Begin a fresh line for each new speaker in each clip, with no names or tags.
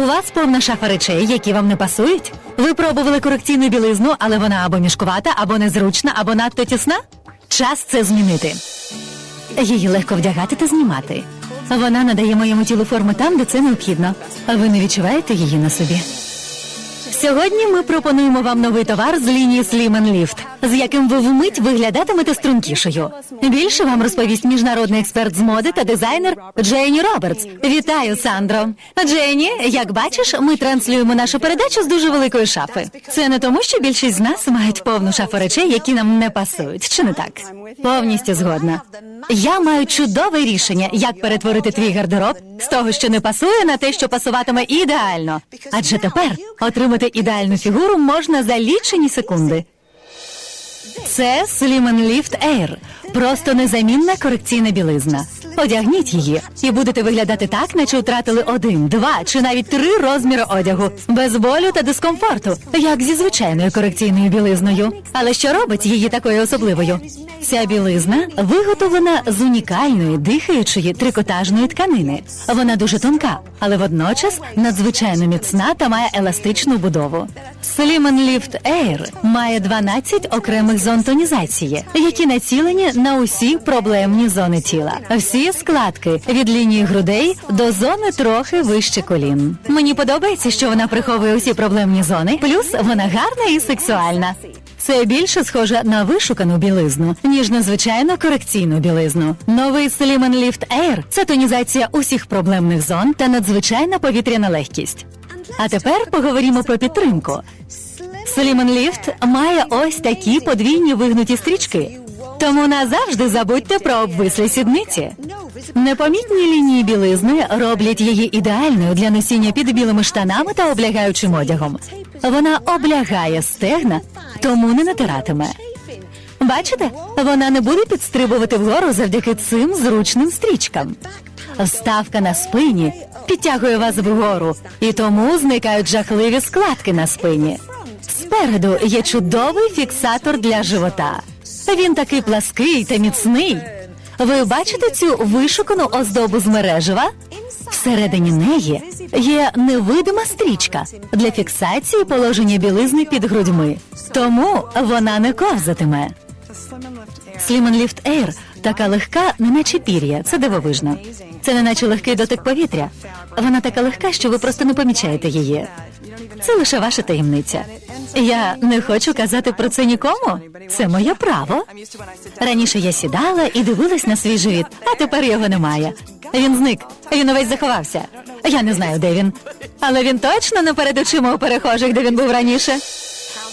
У вас повна шафа речей, які вам не пасують? Ви пробували корекційну білизну, але вона або мішкувата, або незручна, або надто тісна? Час це змінити. Її легко вдягати та знімати. Вона надає моєму тілу форму там, де це необхідно. А ви не відчуваєте її на собі? Сьогодні ми пропонуємо вам новий товар з лінії Slim Lift, з яким ви вмить виглядатимете стрункішою. Більше вам розповість міжнародний експерт з моди та дизайнер Джейні Робертс. Вітаю, Сандро. Джейні, як бачиш, ми транслюємо нашу передачу з дуже великої шафи. Це не тому, що більшість з нас мають повну шафу речей, які нам не пасують. Чи не так? Повністю згодна. Я маю чудове рішення, як перетворити твій гардероб з того, що не пасує, на те, що пасуватиме ідеально. Адже тепер отримати ідеальну фігуру можна за лічені секунди. Це Slim Lift Air. Просто незамінна корекційна білизна. Одягніть її, і будете виглядати так, наче втратили один, два чи навіть три розміри одягу, без болю та дискомфорту, як зі звичайною корекційною білизною. Але що робить її такою особливою? Ця білизна виготовлена з унікальної дихаючої трикотажної тканини. Вона дуже тонка, але водночас надзвичайно міцна та має еластичну будову. Slim Lift Air має 12 окремих зон тонізації, які націлені на усі проблемні зони тіла. Всі складки від лінії грудей до зони трохи вище колін. Мені подобається, що вона приховує усі проблемні зони, плюс вона гарна і сексуальна. Це більше схоже на вишукану білизну, ніж на звичайну корекційну білизну. Новий Slim Lift Air – це тонізація усіх проблемних зон та надзвичайна повітряна легкість. А тепер поговоримо про підтримку. Slim Lift має ось такі подвійні вигнуті стрічки. Тому назавжди забудьте про обвислі сідниці. Непомітні лінії білизни роблять її ідеальною для носіння під білими штанами та облягаючим одягом. Вона облягає стегна, тому не натиратиме. Бачите, вона не буде підстрибувати вгору завдяки цим зручним стрічкам. Вставка на спині підтягує вас вгору, і тому зникають жахливі складки на спині. Спереду є чудовий фіксатор для живота. Він такий плаский та міцний. Ви бачите цю вишукану оздобу з мережева? Всередині неї є невидима стрічка для фіксації положення білизни під грудьми, тому вона не ковзатиме. Slim Lift Air така легка, неначе пір'я. Це дивовижно. Це неначе легкий дотик повітря. Вона така легка, що ви просто не помічаєте її. Це лише ваша таємниця. Я не хочу казати про це нікому. Це моє право. Раніше я сідала і дивилась на свій живіт, а тепер його немає. Він зник, він увесь заховався. Я не знаю, де він. Але він точно не перед очима у перехожих, де він був раніше.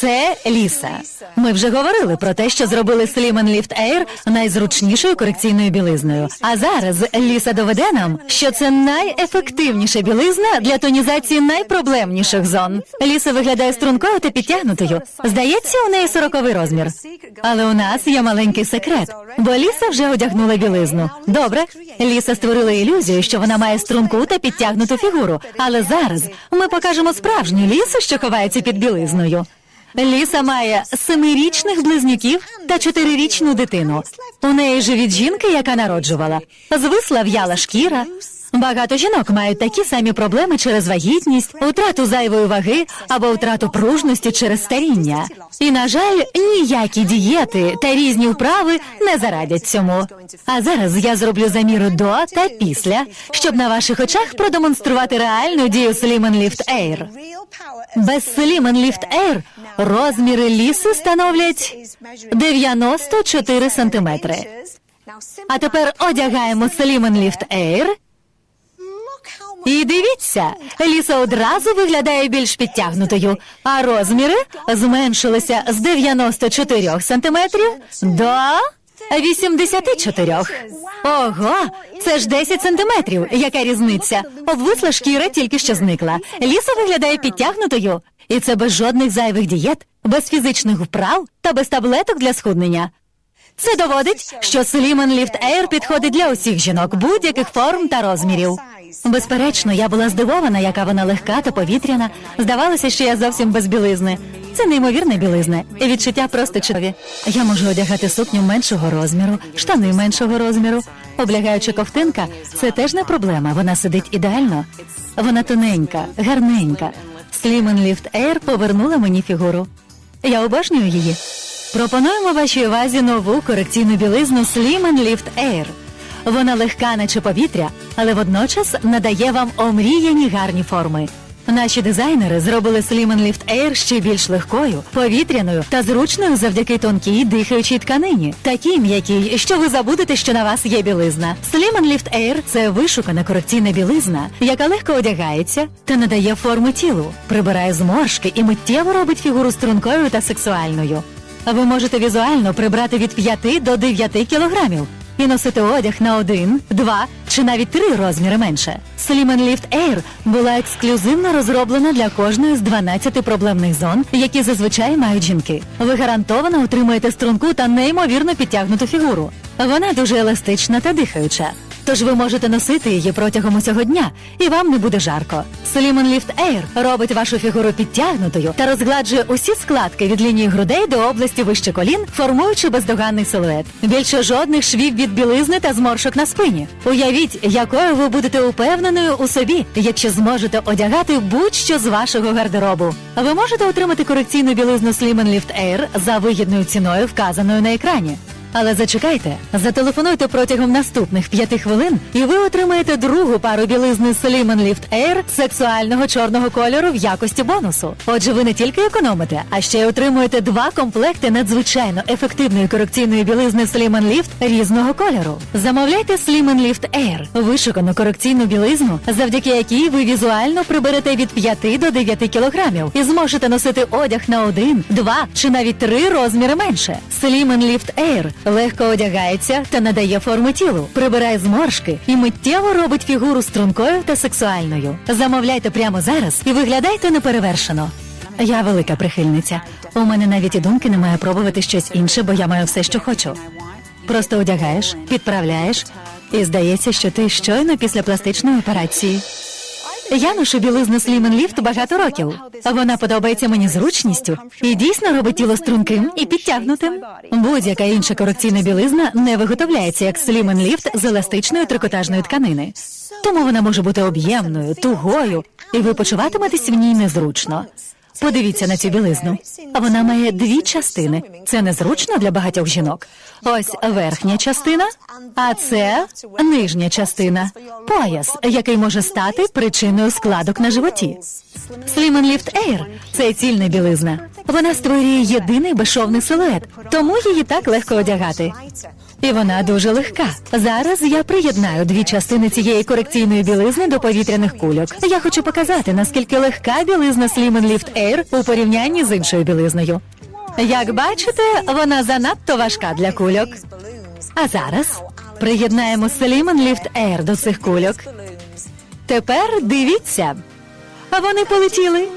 Це Ліса. Ми вже говорили про те, що зробили Slim Lift Air найзручнішою корекційною білизною. А зараз Ліса доведе нам, що це найефективніша білизна для тонізації найпроблемніших зон. Ліса виглядає стрункою та підтягнутою. Здається, у неї сороковий розмір. Але у нас є маленький секрет, бо Ліса вже одягнула білизну. Добре, Ліса створила ілюзію, що вона має струнку та підтягнуту фігуру. Але зараз ми покажемо справжню лісу, що ховається під білизною. Ліса має семирічних близнюків та чотирирічну дитину. У неї живіт жінки, яка народжувала. Звисла в'яла шкіра. Багато жінок мають такі самі проблеми через вагітність, втрату зайвої ваги або втрату пружності через старіння. І, на жаль, ніякі дієти та різні вправи не зарадять цьому. А зараз я зроблю заміри до та після, щоб на ваших очах продемонструвати реальну дію Slim Lift Air. Без Slim Lift Air розміри ліси становлять 94 сантиметри. А тепер одягаємо Slim Lift Air. І дивіться, ліса одразу виглядає більш підтягнутою, а розміри зменшилися з 94 сантиметрів до 84. Ого, це ж 10 сантиметрів. Яка різниця? Обвисла шкіра тільки що зникла. Ліса виглядає підтягнутою, і це без жодних зайвих дієт, без фізичних вправ та без таблеток для схуднення. Це доводить, що Slim Lift Air підходить для усіх жінок будь-яких форм та розмірів. Безперечно, я була здивована, яка вона легка та повітряна. Здавалося, що я зовсім без білизни. Це неймовірна білизна. І відчуття просто чудові. Я можу одягати сукню меншого розміру, штани меншого розміру. Облягаюча ковтинка це теж не проблема. Вона сидить ідеально. Вона тоненька, гарненька. Slim Lift Air повернула мені фігуру. Я обожнюю її. Пропонуємо вашій увазі нову корекційну білизну Slim Lift Air. Вона легка, наче повітря, але водночас надає вам омріяні гарні форми. Наші дизайнери зробили Slim Lift Air ще більш легкою, повітряною та зручною завдяки тонкій дихаючій тканині, такій м'якій, що ви забудете, що на вас є білизна. Slim Lift Air – це вишукана корекційна білизна, яка легко одягається та надає форми тілу, прибирає зморшки і миттєво робить фігуру стрункою та сексуальною. Ви можете візуально прибрати від 5 до 9 кілограмів і носити одяг на один, два чи навіть три розміри менше. Slimen Lift Air була ексклюзивно розроблена для кожної з 12 проблемних зон, які зазвичай мають жінки. Ви гарантовано отримаєте струнку та неймовірно підтягнуту фігуру. Вона дуже еластична та дихаюча. Тож ви можете носити її протягом усього дня, і вам не буде жарко. Slim Lift Air робить вашу фігуру підтягнутою та розгладжує усі складки від лінії грудей до області вище колін, формуючи бездоганний силует. Більше жодних швів від білизни та зморшок на спині. Уявіть, якою ви будете упевненою у собі, якщо зможете одягати будь-що з вашого гардеробу. Ви можете отримати корекційну білизну Slim Lift Air за вигідною ціною, вказаною на екрані. Але зачекайте, зателефонуйте протягом наступних п'яти хвилин, і ви отримаєте другу пару білизни Slim Lift Air сексуального чорного кольору в якості бонусу. Отже, ви не тільки економите, а ще й отримуєте два комплекти надзвичайно ефективної корекційної білизни Slim Lift різного кольору. Замовляйте Slim Lift Air – вишукану корекційну білизну, завдяки якій ви візуально приберете від 5 до 9 кілограмів і зможете носити одяг на один, два чи навіть три розміри менше. Slim Lift Air легко одягається та надає форми тілу, прибирає зморшки і миттєво робить фігуру стрункою та сексуальною. Замовляйте прямо зараз і виглядайте неперевершено. Я велика прихильниця. У мене навіть і думки немає пробувати щось інше, бо я маю все, що хочу. Просто одягаєш, підправляєш, і здається, що ти щойно після пластичної операції. Я ношу білизну Slim Lift багато років. Вона подобається мені зручністю і дійсно робить тіло струнким і підтягнутим. Будь-яка інша корекційна білизна не виготовляється як Slim Lift з еластичної трикотажної тканини. Тому вона може бути об'ємною, тугою, і ви почуватиметесь в ній незручно. Подивіться на цю білизну. Вона має дві частини. Це незручно для багатьох жінок. Ось верхня частина, а це нижня частина. Пояс, який може стати причиною складок на животі. Slim Lift Air – це цільна білизна. Вона створює єдиний безшовний силует, тому її так легко одягати. І вона дуже легка. Зараз я приєднаю дві частини цієї корекційної білизни до повітряних кульок. Я хочу показати, наскільки легка білизна Slim Lift Air у порівнянні з іншою білизною. Як бачите, вона занадто важка для кульок. А зараз приєднаємо Slim Lift Air до цих кульок. Тепер дивіться. Вони полетіли.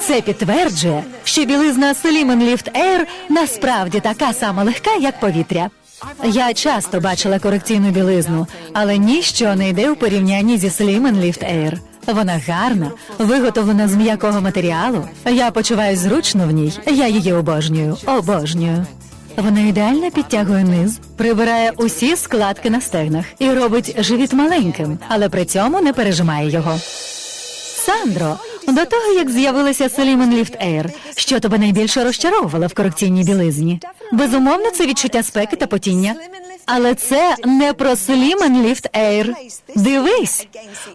Це підтверджує, що білизна Slim Lift Air насправді така сама легка, як повітря. Я часто бачила корекційну білизну, але ніщо не йде у порівнянні зі Slim Lift Air. Вона гарна, виготовлена з м'якого матеріалу. Я почуваюся зручно в ній. Я її обожнюю, обожнюю. Вона ідеально підтягує низ, прибирає усі складки на стегнах і робить живіт маленьким, але при цьому не пережимає його. Сандро, до того як з'явилася Селімен Ліфт Ейр, що тебе найбільше розчаровувало в корекційній білизні? Безумовно, це відчуття спеки та потіння. Але це не про Slim Lift Air. Дивись,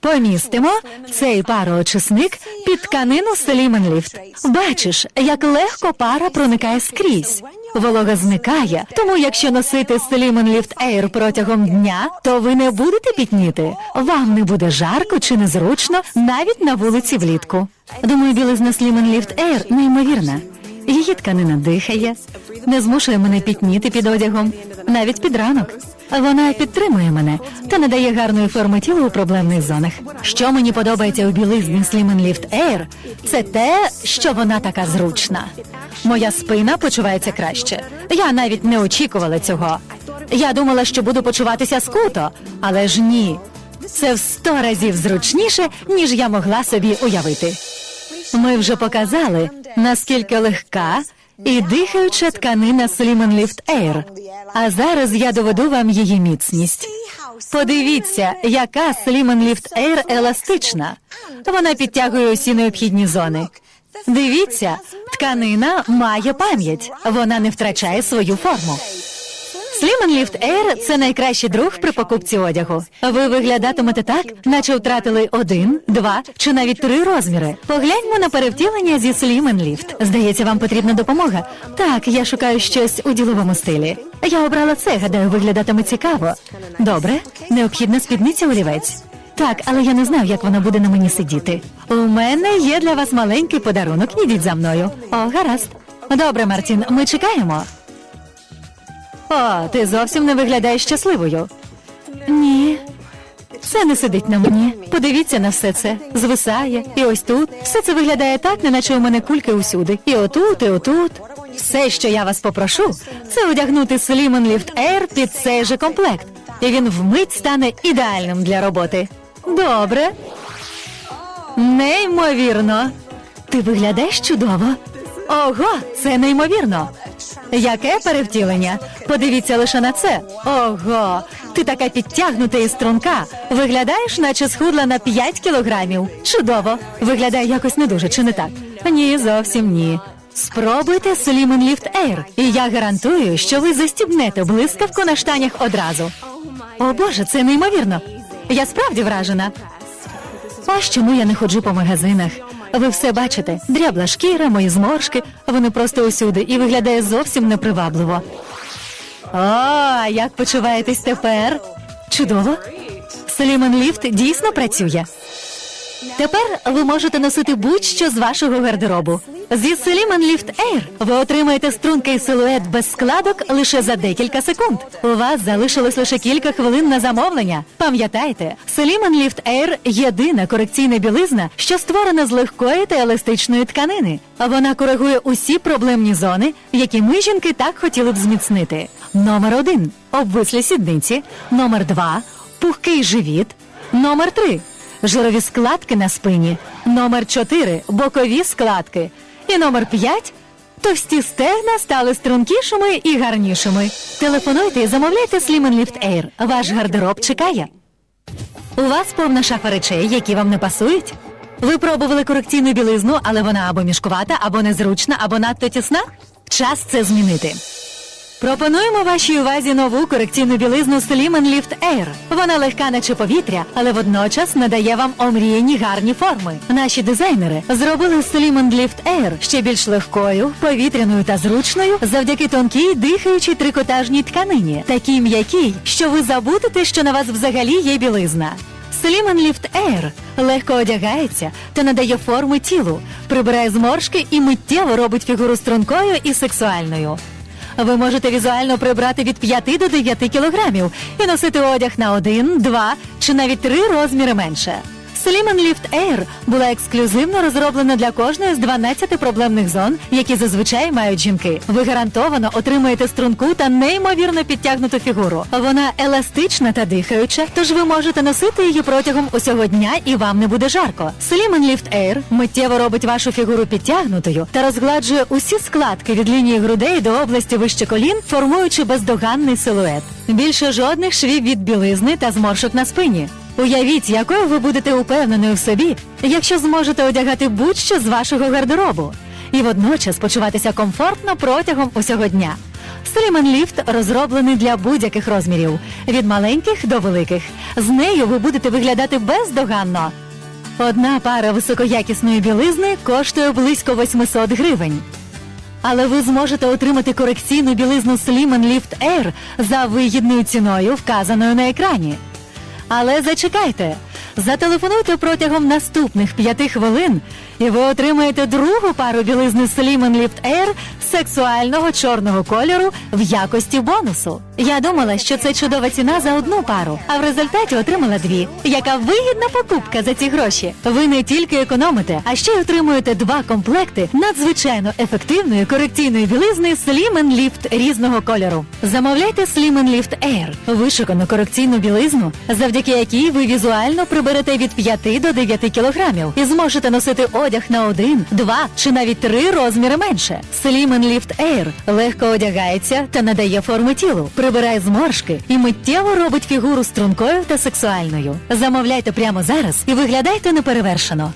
помістимо цей пароочисник під тканину Slim Lift. Бачиш, як легко пара проникає скрізь. Волога зникає, тому якщо носити Slim Lift Air протягом дня, то ви не будете пітніти. Вам не буде жарко чи незручно навіть на вулиці влітку. Думаю, білизна Slim Lift Air неймовірна. Її тканина дихає, не змушує мене пітніти під одягом, навіть під ранок. Вона підтримує мене та надає гарної форми тіла у проблемних зонах. Що мені подобається у білизні Slim Lift Air, це те, що вона така зручна. Моя спина почувається краще. Я навіть не очікувала цього. Я думала, що буду почуватися скуто, але ж ні. Це в сто разів зручніше, ніж я могла собі уявити. Ми вже показали, наскільки легка і дихаюча тканина Slim Lift Air. А зараз я доведу вам її міцність. Подивіться, яка Slim Lift Air еластична. Вона підтягує усі необхідні зони. Дивіться, тканина має пам'ять, вона не втрачає свою форму. Slim Lift Air – це найкращий друг при покупці одягу. Ви виглядатимете так, наче втратили один, два чи навіть три розміри. Погляньмо на перевтілення зі Slim Lift. Здається, вам потрібна допомога. Так, я шукаю щось у діловому стилі. Я обрала це, гадаю, виглядатиме цікаво. Добре, необхідна спідниця олівець. Так, але я не знаю, як вона буде на мені сидіти. У мене є для вас маленький подарунок. Ідіть за мною. О, гаразд. Добре, Мартін, ми чекаємо. О, ти зовсім не виглядаєш щасливою. Ні. Це не сидить на мені. Подивіться на все це. Звисає. І ось тут. Все це виглядає так, неначе у мене кульки усюди. І отут, і отут. Все, що я вас попрошу, це одягнути Slim Lift Air під цей же комплект. І він вмить стане ідеальним для роботи. Добре. Неймовірно. Ти виглядаєш чудово. Ого, це неймовірно. Яке перевтілення? Подивіться лише на це. Ого, ти така підтягнута і струнка. Виглядаєш, наче схудла на 5 кілограмів. Чудово. Виглядає якось не дуже, чи не так? Ні, зовсім ні. Спробуйте Slim Lift Air, і я гарантую, що ви застібнете блискавку на штанях одразу. О Боже, це неймовірно. Я справді вражена. Ось чому я не ходжу по магазинах. Ви все бачите, дрябла шкіра, мої зморшки, вони просто усюди і виглядає зовсім непривабливо. О, як почуваєтесь тепер? Чудово. Сліман Ліфт дійсно працює. Тепер ви можете носити будь-що з вашого гардеробу. Зі Slim Lift Air ви отримаєте стрункий силует без складок лише за декілька секунд. У вас залишилось лише кілька хвилин на замовлення. Пам'ятайте, Slim Lift Air – єдина корекційна білизна, що створена з легкої та еластичної тканини. Вона коригує усі проблемні зони, які ми жінки так хотіли б зміцнити. Номер один обвислі сідниці. Номер два пухкий живіт. Номер три жирові складки на спині, номер 4 бокові складки. І номер 5 товсті стегна стали стрункішими і гарнішими. Телефонуйте і замовляйте Slim Lift Air. Ваш гардероб чекає. У вас повна шафа речей, які вам не пасують. Ви пробували корекційну білизну, але вона або мішкувата, або незручна, або надто тісна. Час це змінити. Пропонуємо вашій увазі нову корекційну білизну Slim Lift Air. Вона легка, наче повітря, але водночас надає вам омріяні гарні форми. Наші дизайнери зробили Slim Lift Air ще більш легкою, повітряною та зручною завдяки тонкій дихаючій трикотажній тканині, такій м'якій, що ви забудете, що на вас взагалі є білизна. Slim Lift Air легко одягається та надає форми тілу, прибирає зморшки і миттєво робить фігуру стрункою і сексуальною. Ви можете візуально прибрати від 5 до 9 кілограмів і носити одяг на 1, 2 чи навіть 3 розміри менше. Slim Lift Air була ексклюзивно розроблена для кожної з 12 проблемних зон, які зазвичай мають жінки. Ви гарантовано отримаєте струнку та неймовірно підтягнуту фігуру. Вона еластична та дихаюча, тож ви можете носити її протягом усього дня і вам не буде жарко. Slim Lift Air миттєво робить вашу фігуру підтягнутою та розгладжує усі складки від лінії грудей до області вище колін, формуючи бездоганний силует. Більше жодних швів від білизни та зморшок на спині. Уявіть, якою ви будете упевненою в собі, якщо зможете одягати будь-що з вашого гардеробу і водночас почуватися комфортно протягом усього дня. Slim Lift розроблений для будь-яких розмірів від маленьких до великих. З нею ви будете виглядати бездоганно. Одна пара високоякісної білизни коштує близько 800 гривень. Але ви зможете отримати корекційну білизну Slim Lift Air за вигідною ціною, вказаною на екрані. Але зачекайте, зателефонуйте протягом наступних п'яти хвилин, і ви отримаєте другу пару білизни Slim Lift Air сексуального чорного кольору в якості бонусу. Я думала, що це чудова ціна за одну пару, а в результаті отримала дві. Яка вигідна покупка за ці гроші? Ви не тільки економите, а ще й отримуєте два комплекти надзвичайно ефективної корекційної білизни Slim Lift різного кольору. Замовляйте Slim Lift Air – вишукану корекційну білизну, завдяки якій ви візуально приберете від 5 до 9 кілограмів і зможете носити одяг на один, два чи навіть три розміри менше. Slim Lift Air легко одягається та надає форми тілу, прибирає зморшки і миттєво робить фігуру стрункою та сексуальною. Замовляйте прямо зараз і виглядайте неперевершено.